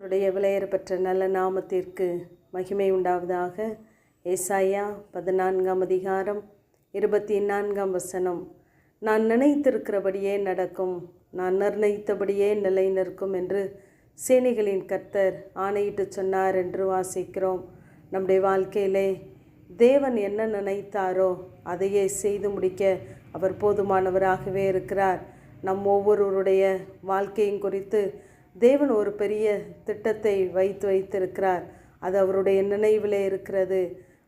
அவருடைய விலையேற பெற்ற நல்ல நாமத்திற்கு மகிமை உண்டாவதாக. ஏசாயா பதினான்காம் அதிகாரம் இருபத்தி நான்காம் வசனம். நான் நினைத்திருக்கிறபடியே நடக்கும் நான் நிர்ணயித்தபடியே நிலை நிற்கும் என்று சேனைகளின் கர்த்தர் ஆணையிட்டு சொன்னார் என்று வாசிக்கிறோம். நம்முடைய வாழ்க்கையிலே தேவன் என்ன நினைத்தாரோ அதையே செய்து முடிக்க அவர் போதுமானவராகவே இருக்கிறார். நம் ஒவ்வொருவருடைய வாழ்க்கையும் குறித்து தேவன் ஒரு பெரிய திட்டத்தை வைத்து வைத்திருக்கிறார். அது அவருடைய நினைவிலே இருக்கிறது.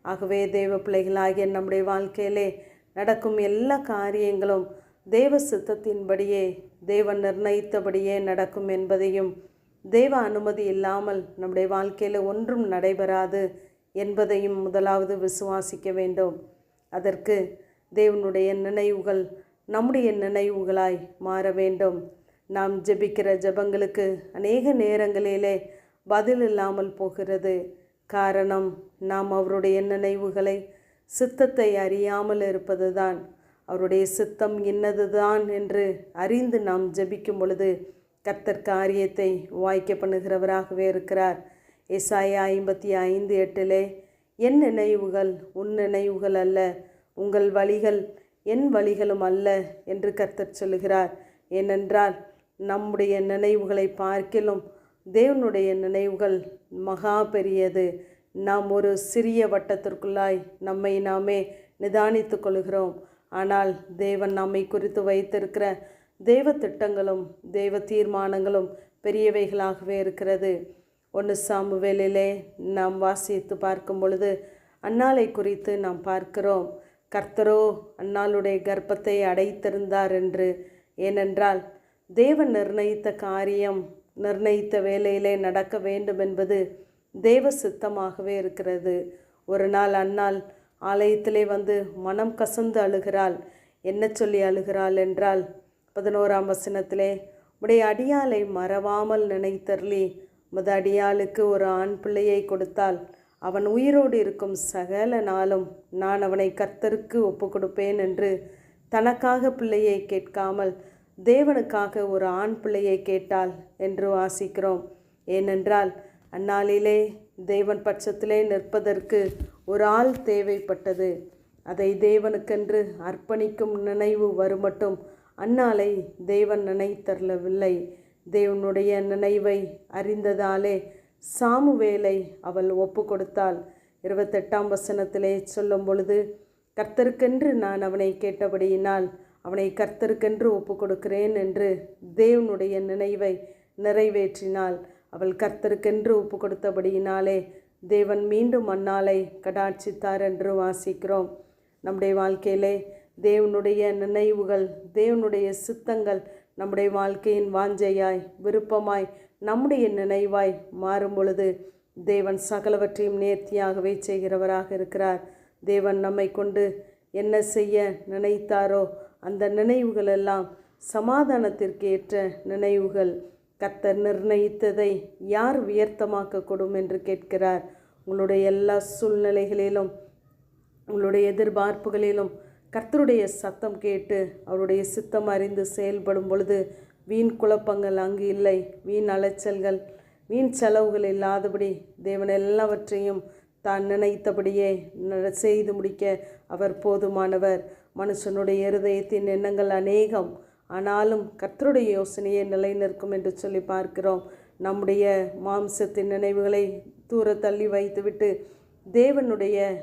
ஆகவே தேவ பிள்ளைகளாகிய நம்முடைய வாழ்க்கையிலே நடக்கும் எல்லா காரியங்களும் தேவ சித்தத்தின்படியே தேவன் நிர்ணயித்தபடியே நடக்கும் என்பதையும் தேவ அனுமதி இல்லாமல் நம்முடைய வாழ்க்கையில் ஒன்றும் நடைபெறாது என்பதையும் முதலாவது விசுவாசிக்க வேண்டும். அதற்கு தேவனுடைய நினைவுகள் நம்முடைய நினைவுகளாய் மாற வேண்டும். நாம் ஜெபிக்கிற ஜெபங்களுக்கு அநேக நேரங்களிலே பதில் இல்லாமல் போகிறது. காரணம் நாம் அவருடைய நினைவுகளை சித்தத்தை அறியாமல் இருப்பதுதான். அவருடைய சித்தம் இன்னதுதான் என்று அறிந்து நாம் ஜெபிக்கும் பொழுது கர்த்தர் காரியத்தை வாய்க்க பண்ணுகிறவராகவே இருக்கிறார். எஸ்ஐயா ஐம்பத்தி ஐந்து எட்டிலே என் நினைவுகள் உன் நினைவுகள் அல்ல உங்கள் வழிகள் என் வழிகளும் அல்ல என்று கர்த்தர் சொல்லுகிறார். ஏனென்றால் நம்முடைய நினைவுகளை பார்க்கிலும் தேவனுடைய நினைவுகள் மகா பெரியது. நாம் ஒரு சிறிய வட்டத்திற்குள்ளாய் நம்மை நாமே நிதானித்து கொள்கிறோம். ஆனால் தேவன் நம்மை குறித்து வைத்திருக்கிற தேவ திட்டங்களும் தேவ தீர்மானங்களும் பெரியவைகளாகவே இருக்கிறது. ஒன்று சாமுவேலிலே நாம் வாசித்து பார்க்கும் பொழுது அன்னாலை குறித்து நாம் பார்க்கிறோம். கர்த்தரோ அன்னாளுடைய கர்ப்பத்தை அடைத்திருந்தார் என்று. ஏனென்றால் தேவன் நிர்ணயித்த காரியம் நிர்ணயித்த வேலையிலே நடக்க வேண்டும் என்பது தேவ சித்தமாகவே இருக்கிறது. ஒரு நாள் அன்னாள் ஆலயத்திலே வந்து மனம் கசந்து அழுகிறாள். என்ன சொல்லி அழுகிறாள் என்றால் பதினோராம் வசனத்திலே உடைய அடியாலை மறவாமல் நினைத்தர்லி முத அடியாளுக்கு ஒரு ஆண் பிள்ளையை கொடுத்தால் அவன் உயிரோடு இருக்கும் சகல நாளும் நான் அவனை கர்த்தருக்கு ஒப்பு கொடுப்பேன் என்று தனக்காக பிள்ளையை கேட்காமல் தேவனுக்காக ஒரு ஆண் பிள்ளையை கேட்டாள் என்று வாசிக்கிறோம். ஏனென்றால் அந்நாளிலே தேவன் பட்சத்திலே நிற்பதற்கு ஒரு ஆள் தேவைப்பட்டது. அதை தேவனுக்கென்று அர்ப்பணிக்கும் நினைவு வருமட்டும். அந்நாளை தேவன் நினைத்தரவில்லை. தேவனுடைய நினைவை அறிந்ததாலே சாமுவேலை அவள் ஒப்பு கொடுத்தாள் இருபத்தெட்டாம் வசனத்திலே சொல்லும் பொழுது கர்த்தருக்கென்று நான் அவனை கேட்டபடியினால் அவனை கர்த்தருக்கென்று ஒப்பு கொடுக்கிறேன் என்று தேவனுடைய நினைவை நிறைவேற்றினாள். அவள் கர்த்தருக்கென்று ஒப்பு கொடுத்தபடியினாலே தேவன் மீண்டும் அந்நாளை கடாட்சித்தார் என்று வாசிக்கிறோம். நம்முடைய வாழ்க்கையிலே தேவனுடைய நினைவுகள் தேவனுடைய சித்தங்கள் நம்முடைய வாழ்க்கையின் வாஞ்சையாய் விருப்பமாய் நம்முடைய நினைவாய் மாறும் பொழுது தேவன் சகலவற்றையும் நேர்த்தியாகவே செய்கிறவராக இருக்கிறார். தேவன் நம்மை கொண்டு என்ன செய்ய நினைத்தாரோ அந்த நினைவுகள் எல்லாம் சமாதானத்திற்கு ஏற்ற நினைவுகள். கர்த்தர் நிர்ணயித்ததை யார் உயர்த்தமாக்கக்கூடும் என்று கேட்கிறார். உங்களுடைய எல்லா சூழ்நிலைகளிலும் உங்களுடைய எதிர்பார்ப்புகளிலும் கர்த்தருடைய சத்தம் கேட்டு அவருடைய சித்தம் அறிந்து செயல்படும் பொழுது வீண் குழப்பங்கள் அங்கு இல்லை. வீண் அலைச்சல்கள் வீண் செலவுகள் இல்லாதபடி தேவன் எல்லாவற்றையும் தான் நினைத்தபடியே செய்து முடிக்க அவர் போதுமானவர். மனுஷனுடைய இருதயத்தின் எண்ணங்கள் அநேகம். ஆனாலும் கர்த்தருடைய யோசனையே நிலைநிற்கும் என்று சொல்லி பார்க்கிறோம். நம்முடைய மாம்சத்தின் நினைவுகளை தூர தள்ளி வைத்துவிட்டு தேவனுடைய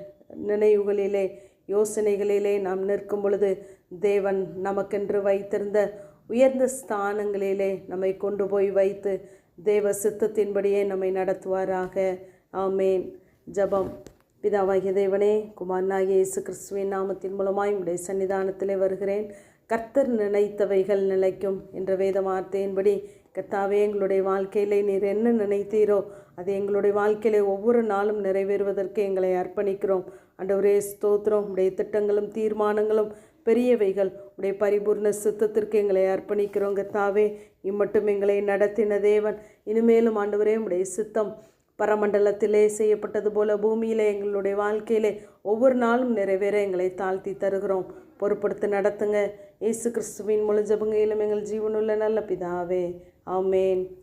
நினைவுகளிலே யோசனைகளிலே நாம் நிற்கும் பொழுது தேவன் நமக்கென்று வைத்திருந்த உயர்ந்த ஸ்தானங்களிலே நம்மை கொண்டு போய் வைத்து தேவ சித்தத்தின்படியே நம்மை நடத்துவாராக. ஆமேன். ஜபம். பிதாவாகிய தேவனே குமாரனாகிய இயேசு கிறிஸ்துவின் நாமத்தின் மூலமாய் உடைய சன்னிதானத்திலே வருகிறேன். கர்த்தர் நினைத்தவைகள் நிலைக்கும் என்ற வேத வார்த்தையின்படி கர்த்தாவே எங்களுடைய வாழ்க்கையிலே நீர் என்ன நினைத்தீரோ அது எங்களுடைய வாழ்க்கையிலே ஒவ்வொரு நாளும் நிறைவேறுவதற்கு எங்களை அர்ப்பணிக்கிறோம். அண்டவரே ஸ்தோத்திரம். உடைய திட்டங்களும் தீர்மானங்களும் பெரியவைகள் உடைய பரிபூர்ண சித்தத்திற்கு எங்களை அர்ப்பணிக்கிறோம். கர்த்தாவே இம்மட்டும் எங்களை நடத்தின தேவன். இனிமேலும் ஆண்டவரே உடைய சித்தம் பரமண்டலத்திலே செய்யப்பட்டது போல பூமியிலே எங்களுடைய வாழ்க்கையிலே ஒவ்வொரு நாளும் நிறைவேற எங்களை தாழ்த்தி தருகிறோம். பொறுப்படுத்தி நடத்துங்க. இயேசு கிறிஸ்துவின் முழு ஜபங்கையிலும் எங்கள் ஜீவனுள்ள நல்ல பிதாவே. ஆமேன்.